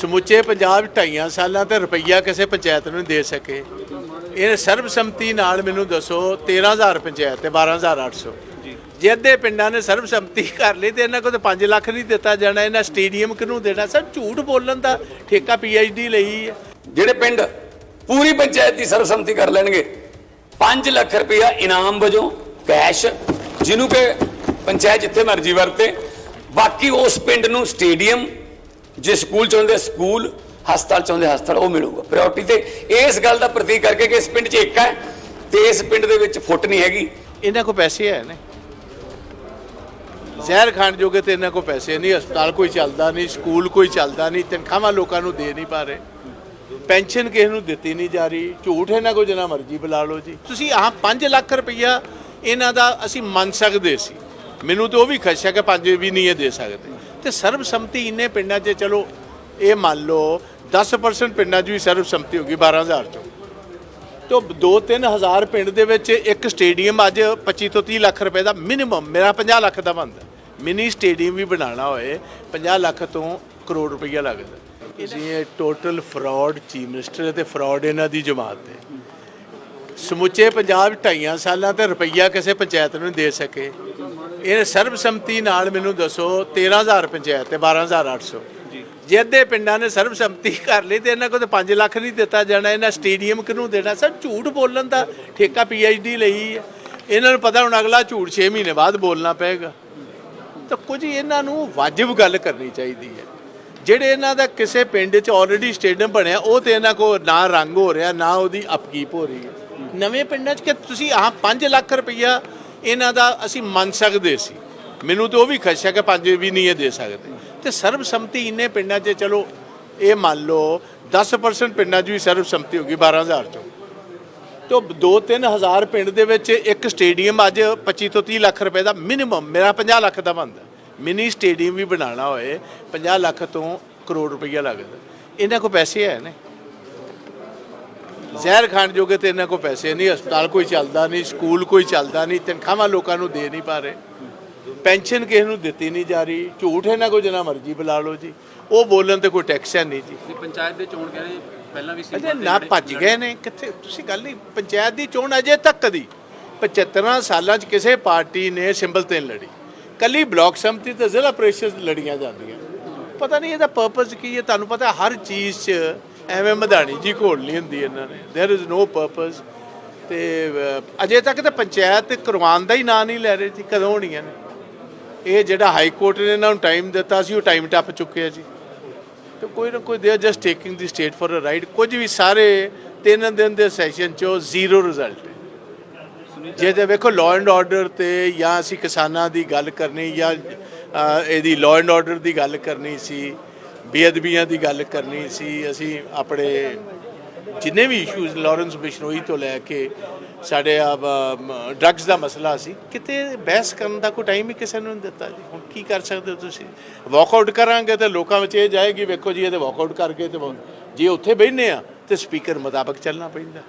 ਸਮੁੱਚੇ ਪੰਜਾਬ ਢਾਈਆਂ ਸਾਲਾਂ ਤੇ ਰੁਪਈਆ ਕਿਸੇ ਪੰਚਾਇਤ ਨੂੰ ਦੇ ਸਕੇ। ਇਹ ਸਰਬਸੰਮਤੀ ਨਾਲ ਮੈਨੂੰ ਦੱਸੋ 13000 ਪੰਚਾਇਤ ਤੇ 12800 ਜੇ। ਅੱਧੇ ਪਿੰਡਾਂ ਨੇ ਸਰਬਸੰਮਤੀ ਕਰ ਲਈ ਤੇ ਇਹਨਾਂ ਕੋਲ ਤਾਂ 5 ਲੱਖ ਨਹੀਂ ਦਿੱਤਾ ਜਾਣਾ ਇਹਨਾਂ ਸਟੇਡੀਅਮ ਕਿਹਨੂੰ ਦੇਣਾ? ਸਰ ਝੂਠ ਬੋਲਣ ਦਾ ਠੇਕਾ ਪੀਐਚਡੀ ਲਈ ਹੈ ਜਿਹੜੇ ਪਿੰਡ ਪੂਰੀ ਪੰਚਾਇਤ ਦੀ ਸਰਬਸੰਮਤੀ ਕਰ ਲੈਣਗੇ 5 ਲੱਖ ਰੁਪਇਆ ਇਨਾਮ ਵਜੋਂ ਕੈਸ਼ ਜਿਹਨੂੰ ਕਿ ਪੰਚਾਇਤ ਜਿੱਥੇ ਮਰਜ਼ੀ ਵਰਤੇ ਬਾਕੀ ਉਸ ਪਿੰਡ ਨੂੰ ਸਟੇਡੀਅਮ ਜੇ ਸਕੂਲ ਚਾਹੁੰਦੇ ਸਕੂਲ, ਹਸਪਤਾਲ ਚਾਹੁੰਦੇ ਹਸਪਤਾਲ, ਉਹ ਮਿਲੂਗਾ। ਪ੍ਰਾਇੋਰਟੀ ਤੇ ਇਸ ਗੱਲ ਦਾ ਪ੍ਰਤੀਕ ਕਰਕੇ ਕਿ ਇਸ ਪਿੰਡ 'ਚ ਇੱਕ ਹੈ ਤੇ ਇਸ ਪਿੰਡ ਦੇ ਵਿੱਚ ਫੁੱਟ ਨਹੀਂ ਹੈਗੀ। ਇਹਨਾਂ ਕੋਲ ਪੈਸੇ ਹੈ ਨੇ। ਜ਼ਹਿਰ ਖਾਣ ਜੋਗੇ ਤੇ ਇਹਨਾਂ ਕੋਲ ਪੈਸੇ ਨਹੀਂ, ਹਸਪਤਾਲ ਕੋਈ ਚੱਲਦਾ ਨਹੀਂ, ਸਕੂਲ ਕੋਈ ਚੱਲਦਾ ਨਹੀਂ, ਤਨਖਾਹਾਂ ਲੋਕਾਂ ਨੂੰ ਦੇ ਨਹੀਂ ਪਾ ਰਹੇ। ਪੈਨਸ਼ਨ ਕਿਸੇ ਨੂੰ ਦਿੱਤੀ ਨਹੀਂ ਜਾ ਰਹੀ। ਝੂਠ ਇਹਨਾਂ ਕੋਲ ਜਿੰਨਾ ਮਰਜ਼ੀ ਬੁਲਾ ਲਓ ਜੀ। ਤੁਸੀਂ ਆਹ 5 ਲੱਖ ਰੁਪਈਆ ਇਹਨਾਂ ਦਾ ਅਸੀਂ ਮੰਨ ਸਕਦੇ ਸੀ। ਮੈਨੂੰ ਤੇ ਉਹ ਵੀ ਖਦਸ਼ਾ ਕਿ ਪੰਜ ਵੀ ਨਹੀਂ ਇਹ ਦੇ ਸਕਦੇ। ਤੇ ਸਰਬਸੰਮਤੀ ਇੰਨੇ ਪਿੰਡਾਂ 'ਚ ਚਲੋ, ਇਹ ਮੰਨ ਲਓ 10% ਪਿੰਡਾਂ 'ਚ ਵੀ ਸਰਬਸੰਮਤੀ ਹੋ ਗਈ 12000 ਚੋਂ। ਤੋਂ 2-3 ਹਜ਼ਾਰ ਪਿੰਡ ਦੇ ਵਿੱਚ ਇੱਕ ਸਟੇਡੀਅਮ ਅੱਜ 25 ਤੋਂ 30 ਲੱਖ ਰੁਪਏ ਦਾ ਮਿਨੀਮਮ, ਮੇਰਾ 50 ਲੱਖ ਦਾ ਬਣਦਾ ਮਿਨੀ ਸਟੇਡੀਅਮ ਵੀ ਬਣਾਉਣਾ ਹੋਏ 50 ਲੱਖ ਤੋਂ ਕਰੋੜ ਰੁਪਈਆ ਲੱਗਦਾ। ਤੁਸੀਂ ਇਹ ਟੋਟਲ ਫਰਾਡ ਚੀਫ ਮਿਨਿਸਟਰ ਤੇ ਫਰਾਡ ਇਹਨਾਂ ਦੀ ਜਮਾਤ ਹੈ। ਸਮੁੱਚੇ ਪੰਜਾਬ ਢਾਈਆਂ ਸਾਲਾਂ ਤੇ ਰੁਪਈਆ ਕਿਸੇ ਪੰਚਾਇਤ ਨੂੰ ਦੇ ਸਕੇ। ਇਹ ਸਰਬਸੰਮਤੀ ਨਾਲ ਮੈਨੂੰ ਦੱਸੋ 13000 ਪੰਚਾਇਤ ਤੇ 12800 ਜੇ। ਅੱਧੇ ਪਿੰਡਾਂ ਨੇ ਸਰਬਸੰਮਤੀ ਕਰ ਲਈ ਤੇ ਇਹਨਾਂ ਕੋਲ ਤਾਂ 5 ਲੱਖ ਨਹੀਂ ਦਿੱਤਾ ਜਾਣਾ ਇਹਨਾਂ ਸਟੇਡੀਅਮ ਕਿਹਨੂੰ ਦੇਣਾ? ਸਰ ਝੂਠ ਬੋਲਣ ਦਾ ਠੇਕਾ ਪੀਐਚਡੀ ਲਈ ਹੈ ਇਹਨਾਂ ਨੂੰ ਪਤਾ ਹੁਣ ਅਗਲਾ ਝੂਠ 6 ਮਹੀਨੇ ਬਾਅਦ ਬੋਲਣਾ ਪਏਗਾ। ਤਾਂ ਕੁਝ ਇਹਨਾਂ ਨੂੰ ਵਾਜਬ ਗੱਲ ਕਰਨੀ ਚਾਹੀਦੀ ਹੈ। ਜਿਹੜੇ ਇਹਨਾਂ ਦਾ ਕਿਸੇ ਪਿੰਡ 'ਚ ਆਲਰੇਡੀ ਸਟੇਡੀਅਮ ਬਣਿਆ ਉਹ ਤੇ ਇਹਨਾਂ ਕੋਲ ਨਾ ਰੰਗ ਹੋ ਰਿਹਾ ਨਾ ਉਹਦੀ ਅਪਕੀਪ ਹੋ ਰਹੀ ਹੈ। ਨਵੇਂ ਪਿੰਡਾਂ 'ਚ ਕਿ ਤੁਸੀਂ ਆਹ 5 ਲੱਖ ਰੁਪਈਆ ਇਹਨਾਂ ਦਾ ਅਸੀਂ ਮੰਨ ਸਕਦੇ ਸੀ। ਮੈਨੂੰ ਤੇ ਉਹ ਵੀ ਖਦਸ਼ਾ ਕਿ ਪੰਜ ਵੀ ਨਹੀਂ ਇਹ ਦੇ ਸਕਦੇ। ਤੇ ਸਰਬਸੰਮਤੀ ਇੰਨੇ ਪਿੰਡਾਂ 'ਚ ਚਲੋ, ਇਹ ਮੰਨ ਲਓ 10% ਪਿੰਡਾਂ 'ਚ ਵੀ ਸਰਬਸੰਮਤੀ ਹੋ ਗਈ 12000 ਚੋਂ। ਤੋਂ 2-3 ਹਜ਼ਾਰ ਪਿੰਡ ਦੇ ਵਿੱਚ ਇੱਕ ਸਟੇਡੀਅਮ ਅੱਜ 25 ਤੋਂ 30 ਲੱਖ ਰੁਪਏ ਦਾ ਮਿਨੀਮਮ, ਮੇਰਾ 50 ਲੱਖ ਦਾ ਬਣਦਾ ਮਿਨੀ ਸਟੇਡੀਅਮ ਵੀ ਬਣਾਉਣਾ ਹੋਏ 50 ਲੱਖ ਤੋਂ ਕਰੋੜ ਰੁਪਈਆ ਲੱਗਦਾ। ਇਹਨਾਂ ਕੋਲ ਪੈਸੇ ਹੈ ਨੇ। ਜ਼ਹਿਰ ਖਾਣ ਜੋਗੇ ਤੇ ਇਹਨਾਂ ਕੋਲ ਪੈਸੇ ਨਹੀਂ ਹਸਪਤਾਲ ਕੋਈ ਚੱਲਦਾ ਨਹੀਂ ਸਕੂਲ ਕੋਈ ਚੱਲਦਾ ਨਹੀਂ ਤਨਖਾਹਾਂ ਲੋਕਾਂ ਨੂੰ ਦੇ ਨਹੀਂ ਪਾ ਰਹੇ। ਪੈਨਸ਼ਨ ਕਿਸੇ ਨੂੰ ਦਿੱਤੀ ਨਹੀਂ ਜਾ ਰਹੀ ਝੂਠ ਇਹਨਾਂ ਕੋਲ ਜਿੰਨਾ ਮਰਜ਼ੀ ਬੁਲਾ ਲਓ ਜੀ। ਉਹ ਬੋਲਣ ਤੇ ਕੋਈ ਟੈਕਸ ਹੈ ਨਹੀਂ ਜੀ। ਤੇ ਪੰਚਾਇਤ ਦੇ ਚੋਣ ਕਹਿੰਦੇ ਪਹਿਲਾਂ ਵੀ ਸੀ ਅਜੇ ਨਾ ਭੱਜ ਗਏ ਨੇ ਕਿੱਥੇ ਤੁਸੀਂ ਗੱਲ ਨਹੀਂ ਪੰਚਾਇਤ ਦੀ ਚੋਣ ਅਜੇ ਤੱਕ ਦੀ। 75 ਸਾਲਾਂ 'ਚ ਕਿਸੇ ਪਾਰਟੀ ਨੇ ਸਿੰਬਲ ਤੇ ਲੜੀ। ਕੱਲੀ ਬਲਾਕ ਸੰਮਤੀ ਤੇ ਜ਼ਿਲ੍ਹਾ ਪ੍ਰੀਸ਼ਦ ਲੜੀਆਂ ਜਾਂਦੀਆਂ। ਪਤਾ ਨਹੀਂ ਇਹਦਾ ਪਰਪਸ ਕੀ ਹੈ ਤੁਹਾਨੂੰ ਪਤਾ ਹਰ ਚੀਜ਼ 'ਚ ਐਵੇਂ ਮਧਾਣੀ ਜੀ ਘੋਲ ਨਹੀਂ ਹੁੰਦੀ ਇਹਨਾਂ ਨੇ। देयर इज नो ਪਰਪਸ ਤੇ ਅਜੇ ਤੱਕ ਤਾਂ ਪੰਚਾਇਤ ਕਰਵਾਉਣ ਦਾ ਹੀ ਨਾਂ ਨਹੀਂ ਲੈ ਰਹੇ ਸੀ, ਕਦੋਂ ਹੋਣੀਆਂ ਨੇ। ਇਹ ਜਿਹੜਾ ਹਾਈ ਕੋਰਟ ਨੇ ਇਹਨਾਂ ਨੂੰ ਟਾਈਮ ਦਿੱਤਾ ਸੀ, ਉਹ ਟਾਈਮ ਟੱਪ ਚੁੱਕਿਆ ਜੀ। ਤੇ ਕੋਈ ਨਾ ਕੋਈ they are just taking the state for a ride ਕੁਝ ਵੀ ਸਾਰੇ ਤਿੰਨ ਦਿਨ ਦੇ ਸੈਸ਼ਨ ਚੋਂ ਜ਼ੀਰੋ ਰਿਜ਼ਲਟ ਜੇ ਜੇ ਵੇਖੋ ਲਾਅ ਐਂਡ ਆਰਡਰ ਤੇ ਜਾਂ ਅਸੀਂ ਕਿਸਾਨਾਂ ਦੀ ਗੱਲ ਕਰਨੀ ਜਾਂ ਇਹਦੀ ਲਾਅ ਐਂਡ ਆਰਡਰ ਦੀ ਗੱਲ ਕਰਨੀ ਸੀ ਬੇਅਦਬੀਆਂ ਦੀ ਗੱਲ ਕਰਨੀ ਸੀ। ਅਸੀਂ ਆਪਣੇ ਜਿੰਨੇ ਵੀ ਇਸ਼ੂਜ਼ ਲਾਰੈਂਸ ਬਿਸ਼ਨੋਈ ਤੋਂ ਲੈ ਕੇ ਸਾਡੇ ਆ ਡਰੱਗਸ ਦਾ ਮਸਲਾ ਸੀ, ਕਿਤੇ ਬਹਿਸ ਕਰਨ ਦਾ ਕੋਈ ਟਾਈਮ ਹੀ ਕਿਸੇ ਨੂੰ ਨਹੀਂ ਦਿੱਤਾ ਜੀ। ਹੁਣ ਕੀ ਕਰ ਸਕਦੇ ਹੋ ਤੁਸੀਂ? ਵਾਕਆਊਟ ਕਰਾਂਗੇ ਤੇ ਲੋਕਾਂ ਵਿੱਚ ਇਹ ਜਾਏਗੀ, ਵੇਖੋ ਜੀ, ਇਹ ਤੇ ਵਾਕਆਊਟ ਕਰਕੇ ਤੇ ਜੇ ਉੱਥੇ ਬੈਠਨੇ ਆ ਤੇ ਸਪੀਕਰ ਮੁਤਾਬਕ ਚੱਲਣਾ ਪੈਂਦਾ।